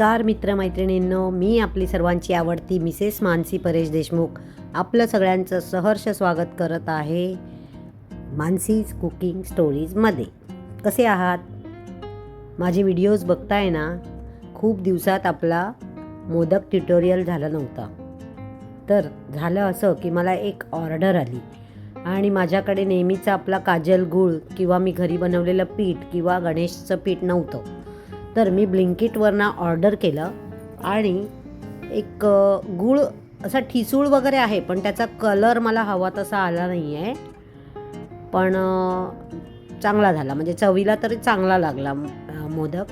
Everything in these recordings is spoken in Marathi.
नमस्कार मित्रमैत्रिणींनो. मी आपली सर्वांची आवडती मिसेस मानसी परेश देशमुख आपलं सगळ्यांचं सहर्ष स्वागत करत आहे मानसीज कुकिंग स्टोरीजमध्ये कसे आहात? माझे व्हिडिओज बघताय ना खूप दिवसात आपला मोदक ट्युटोरियल झाला नव्हता. तर झालं असं की मला एक ऑर्डर आली आणि माझ्याकडे नेहमीचा आपला काजल गूळ किंवा मी घरी बनवलेलं पीठ किंवा गणेशचं पीठ नव्हतं. तर मी ब्लिंकिटवरनं ऑर्डर केलं आणि एक गूळ असा ठिसूळ वगैरे आहे पण त्याचा कलर मला हवा तसा आला नाही आहे पण चांगला झाला. म्हणजे चवीला तरी चांगला लागला मोदक.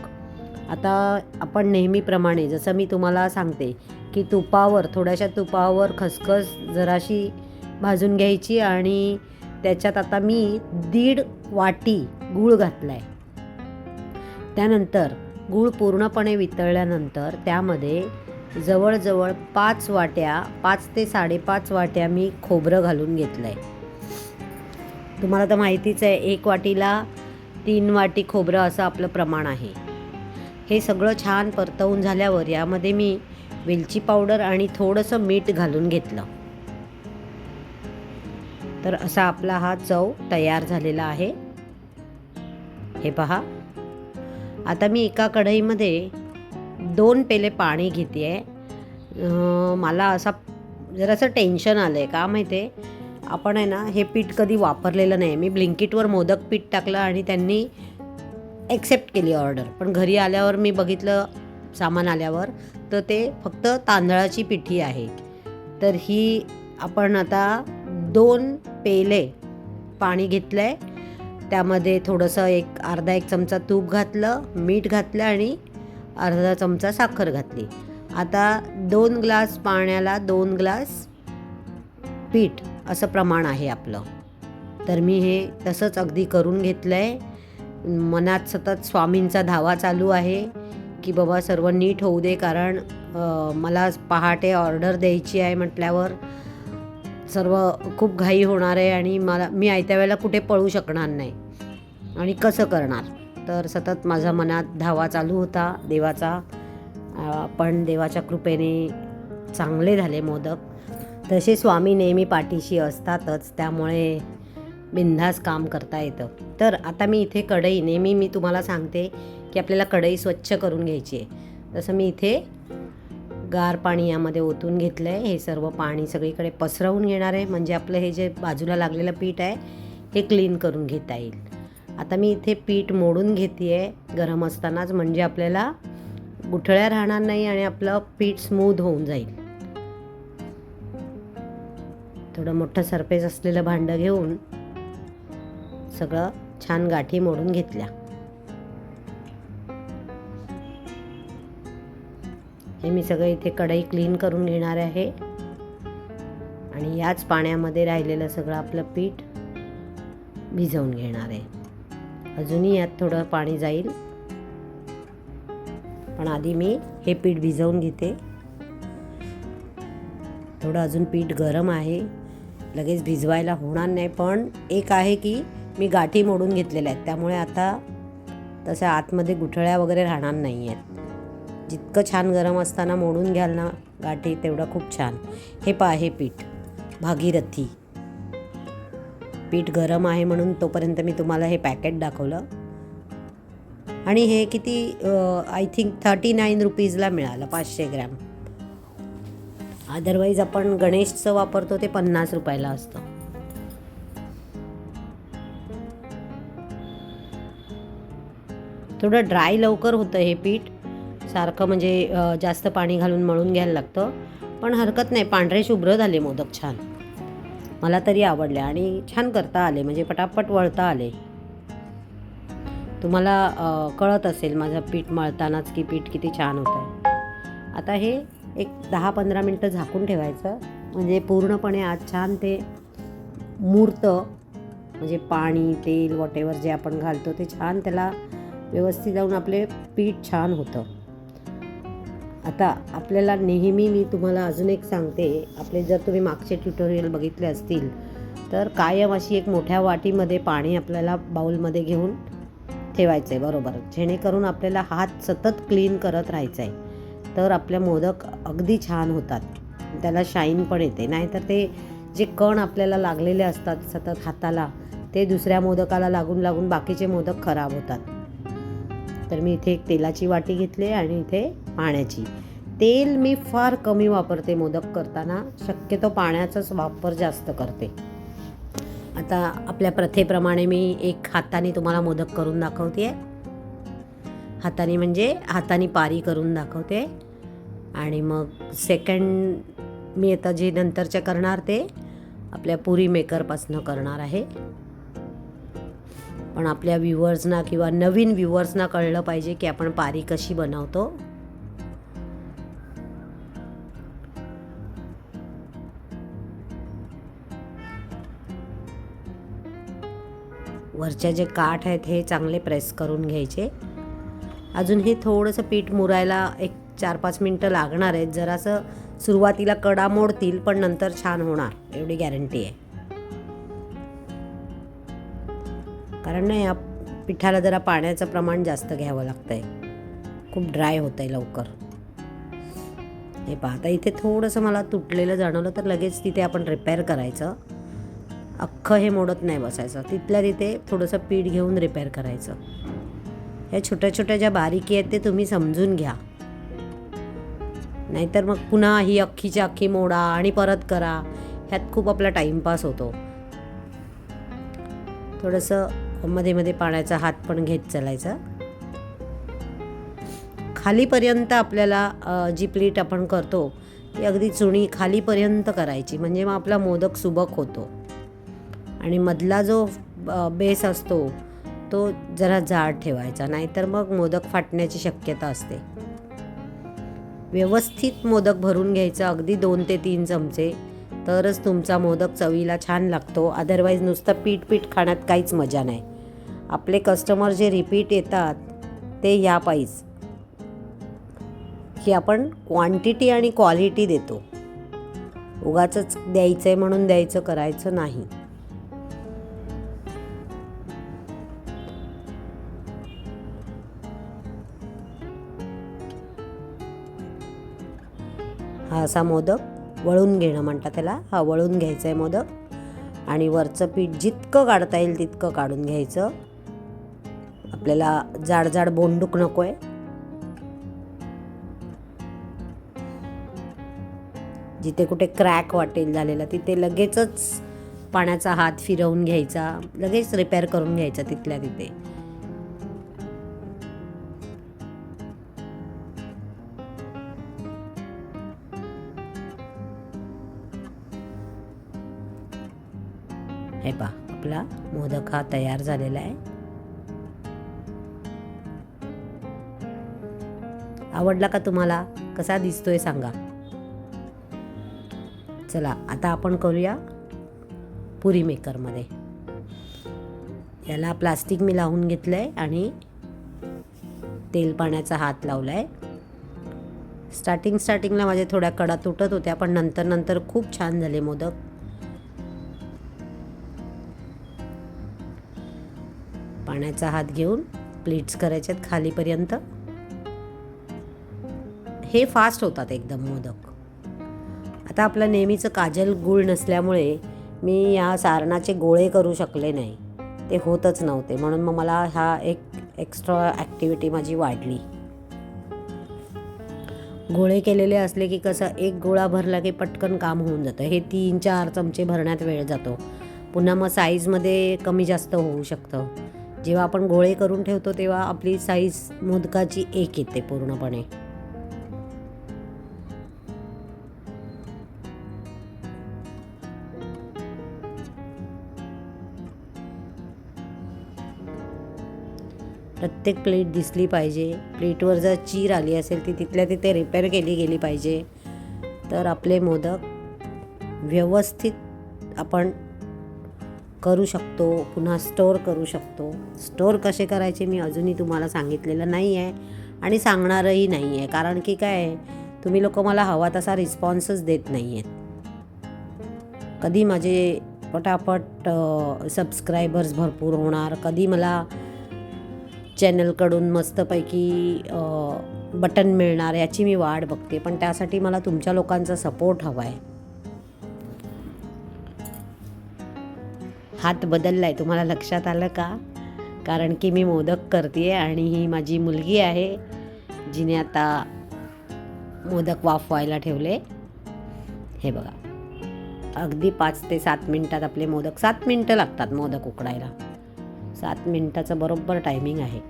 आता आपण नेहमीप्रमाणे जसं मी तुम्हाला सांगते की तुपावर थोड्याशा तुपावर खसखस जराशी भाजून घ्यायची आणि त्याच्यात आता मी दीड वाटी गूळ घातला आहे त्यानंतर गूळ पूर्णपणे वितळल्यानंतर त्यामध्ये जवळजवळ पाच वाट्या पाच ते साडेपाच वाट्या मी खोबरं घालून घेतलं आहे तुम्हाला तर माहितीच आहे एक वाटीला तीन वाटी खोबरं असं आपलं प्रमाण आहे. हे सगळं छान परतवून झाल्यावर यामध्ये मी वेलची पावडर आणि थोडंसं मीठ घालून घेतलं. तर असा आपला हा चव तयार झालेला आहे. हे पहा. आता मी एका कढईमध्ये दोन पेले पाणी घेते आहे मला असा जरासं टेन्शन आलं आहे का माहिती आहे आपण आहे ना हे पीठ कधी वापरलेलं नाही. मी ब्लिंकिटवर मोदक पीठ टाकलं आणि त्यांनी ॲक्सेप्ट केली ऑर्डर पण घरी आल्यावर मी बघितलं सामान आल्यावर तर ते फक्त तांदळाची पिठी आहे. तर ही आपण आता दोन पेले पाणी घेतलं आहे त्यामध्ये थोडंसं एक अर्धा एक चमचा तूप घातलं मीठ घातलं आणि अर्धा चमचा साखर घातली. आता दोन ग्लास पाण्याला दोन ग्लास पीठ असं प्रमाण आहे आपलं. तर मी हे तसंच अगदी करून घेतलं आहे मनात सतत स्वामींचा धावा चालू आहे की बाबा सर्व नीट होऊ दे कारण मला पहाटे ऑर्डर द्यायची आहे म्हटल्यावर सर्व खूप घाई होणार आहे आणि मला मी आयत्या वेळेला कुठे पळू शकणार नाही. आणि कसं करणार? तर सतत माझ्या मनात धावा चालू होता देवाचा. पण देवाच्या कृपेने चांगले झाले मोदक. तसे स्वामी नेहमी पाठीशी असतातच त्यामुळे बिनधास काम करता येतं. तर आता मी इथे कढई नेहमी मी तुम्हाला सांगते की आपल्याला कढई स्वच्छ करून घ्यायची आहे. तसं मी इथे गार पाणी यामध्ये ओतून घेतलं आहे हे सर्व पाणी सगळीकडे पसरवून घेणार आहे. म्हणजे आपलं हे जे बाजूला लागलेलं पीठ आहे हे क्लीन करून घेता येईल. आता मी इथे पीठ मोडून घेते आहे गरम असतानाच. म्हणजे आपल्याला गुठळ्या राहणार नाही आणि आपलं पीठ स्मूथ होऊन जाईल. थोडं मोठं सरफेस असलेलं भांडं घेऊन सगळं छान गाठी मोडून घेतल्या. हे मी सगळं इथे कढई क्लीन करून घेणार आहे. आणि याच पाण्यामध्ये राहिलेलं सगळं आपलं पीठ भिजवून घेणार आहे. अजूनही यात थोडं पाणी जाईल. पण आधी मी हे पीठ भिजवून घेते. थोडं अजून पीठ गरम आहे. लगेच भिजवायला होणार नाही पण एक आहे की मी गाठी मोडून घेतलेल्या आहेत. त्यामुळे आता तसं आतमध्ये गुठळ्या वगैरे राहणार नाही आहेत जितकं छान गरम असताना मोडून घ्याल ना गाठी तेवढं खूप छान. हे पा हे पीठ. भागीरथी. पीठ गरम आहे म्हणून तोपर्यंत मी तुम्हाला हे पॅकेट दाखवलं. आणि हे किती आय थिंक थर्टी नाईन रुपीजला मिळालं पाचशे ग्रॅम. अदरवाईज आपण गणेशचं वापरतो ते पन्नास रुपयाला असतं. थोडं ड्राय लवकर होतं हे पीठ. सारखं म्हणजे जास्त पाणी घालून मळून घ्यायला लागतं. पण हरकत नाही पांढरे शुभ्र झाले मोदक छान. मला तरी आवडले आणि छान करता आले म्हणजे पटापट वळता आले. तुम्हाला कळत असेल माझं पीठ मळतानाच की पीठ किती छान होतं आहे आता हे एक दहा पंधरा मिनटं झाकून ठेवायचं. म्हणजे पूर्णपणे आज छान ते मूर्त म्हणजे पाणी तेल वॉटेवर जे आपण घालतो ते छान त्याला व्यवस्थित जाऊन आपले पीठ छान होतं. आता आपल्याला नेहमी मी तुम्हाला अजून एक सांगते आपले जर तुम्ही मागचे ट्युटोरियल बघितले असतील तर कायम अशी एक मोठ्या वाटीमध्ये पाणी आपल्याला बाऊलमध्ये घेऊन ठेवायचं आहे बरोबर. जेणेकरून आपल्याला हात सतत क्लीन करत राहायचं आहे तर आपल्या मोदक अगदी छान होतात. त्याला शाईन पण येते. नाहीतर ते जे कण आपल्याला लागलेले असतात सतत हाताला ते दुसऱ्या मोदकाला लागून लागून बाकीचे मोदक खराब होतात. तर मी इथे एक तेलाची वाटी घेतली आणि इथे पाण्याची. तेल मी फार कमी वापरते मोदक करताना. शक्यतो पाण्याचाच वापर जास्त करते. आता आपल्या प्रथेप्रमाणे मी एक हाताने तुम्हाला मोदक करून दाखवते. हाताने म्हणजे हाताने पारी करून दाखवते. आणि मग सेकंड मी आता जे नंतरचे करणार ते आपल्या पुरी मेकरपासनं करणार आहे. पण आपल्या व्ह्युअर्सना किंवा नवीन व्ह्युअर्सना कळलं पाहिजे की आपण पारी कशी बनवतो. वरच्या जे काठ आहेत हे चांगले प्रेस करून घ्यायचे. अजून हे थोडंसं पीठ मुरायला एक चार पाच मिनटं लागणार आहेत. जरासं सुरुवातीला कडा मोडतील पण नंतर छान होणार. एवढी गॅरंटी आहे. कारण नाही या पिठाला जरा पाण्याचं प्रमाण जास्त घ्यावं लागतं आहे खूप ड्राय होतं आहे लवकर. हे पहा आता इथे थोडंसं मला तुटलेलं जाणवलं तर लगेच तिथे आपण रिपेअर करायचं. अख्खं हे मोडत नाही बसायचं. तिथल्या तिथे थोडंसं पीठ घेऊन रिपेअर करायचं. ह्या छोट्या छोट्या ज्या बारीकी आहेत ते तुम्ही समजून घ्या. नाहीतर मग पुन्हा ही अख्खीच्या अख्खी मोडा आणि परत करा. ह्यात खूप आपला टाईमपास होतो. थोडंसं मध्ये मध्ये पाण्याचा हात पण घेत चालायचा. खालीपर्यंत आपल्याला जी प्लेट आपण करतो ती अगदी चुणी खालीपर्यंत करायची. म्हणजे मग आपला मोदक सुबक होतो. आणि मधला जो बेस असतो तो जरा जाड ठेवायचा नाहीतर मग मोदक फाटण्याची शक्यता असते. व्यवस्थित मोदक भरून घ्यायचं अगदी दोन ते तीन चमचे तरच तुमचा मोदक चवीला छान लागतो. अदरवाईज नुसतं पीठ पीठ खाण्यात काहीच मजा नाही. आपले कस्टमर जे रिपीट येतात ते या पायीच. की आपण क्वांटिटी आणि क्वालिटी देतो. उगाच द्यायचं आहे म्हणून द्यायचं करायचं नाही. असा मोदक वळून घेणं म्हणतात त्याला. हा वळून घ्यायचा आहे मोदक. आणि वरचं पीठ जितकं काढता येईल तितकं काढून घ्यायचं. आपल्याला जाड जाड बोंडूक नको आहे जिथे कुठे क्रॅक वाटेल झालेला तिथे लगेचच पाण्याचा हात फिरवून घ्यायचा. लगेच रिपेअर करून घ्यायचा तिथल्या तिथे. हे पहा आपला मोदक हा तयार झालेला आहे. आवडला का तुम्हाला? कसा दिसतोय सांगा. चला आता आपण करूया पुरी मेकरमध्ये. याला प्लास्टिक मी लावून घेतलं आहे आणि तेल पाण्याचा हात लावला आहे स्टार्टिंग स्टार्टिंगला माझ्या थोड्या कडा तुटत होत्या पण नंतर नंतर खूप छान झाले मोदक. पाण्याचा हात घेऊन प्लेट्स करायच्यात खालीपर्यंत. हे फास्ट होतात एकदम मोदक. आता आपलं नेहमीचं काजल गूळ नसल्यामुळे मी या सारणाचे गोळे करू शकले नाही. ते होतच नव्हते म्हणून मग मला हा एक एक्स्ट्रा ॲक्टिव्हिटी माझी वाढली. गोळे केलेले असले की कसं एक गोळा भरला की पटकन काम होऊन जातं. हे तीन चार चमचे भरण्यात वेळ जातो. पुन्हा मग साईजमध्ये कमी जास्त होऊ शकतं. जेव्हा आपण गोळे करून ठेवतो तेव्हा आपली साईज मोदकाची एक येते पूर्णपणे. प्रत्येक प्लेट दिसली पाहिजे. प्लेटवर जर चीर आली असेल ती तिथल्या तिथे रिपेअर केली गेली पाहिजे. तर आपले मोदक व्यवस्थित आपण करू शकतो पुन्हा स्टोअर करू शकतो. स्टोअर कसे करायचे मी अजूनही तुम्हाला सांगितलेलं नाही आहे आणि सांगणारही नाही आहे कारण की काय आहे तुम्ही लोक मला हवा तसा रिस्पॉन्सच देत नाही आहेत कधी माझे पटापट सबस्क्रायबर्स भरपूर होणार. कधी मला चॅनलकडून मस्तपैकी बटन मिळणार याची मी वाट बघते. पण त्यासाठी मला तुमच्या लोकांचा सपोर्ट हवा आहे हात बदलला आहे तुम्हाला लक्षात आलं का? कारण की मी मोदक करते आणि ही माझी मुलगी आहे जिने आता मोदक वाफवायला ठेवले. हे बघा. अगदी पाच ते सात मिनटात आपले मोदक सात मिनटं लागतात मोदक उकडायला. सात मिनटाचं बरोबर टायमिंग आहे.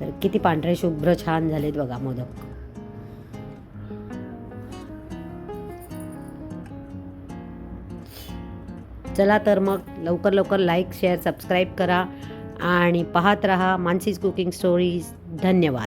तर किती पांढरे शुभ्र छान झालेत बघा मोदक. चला तर मग लवकर लवकर लाईक शेअर सबस्क्राईब करा. आणि पाहत रहा मानसीज कुकिंग स्टोरीज धन्यवाद.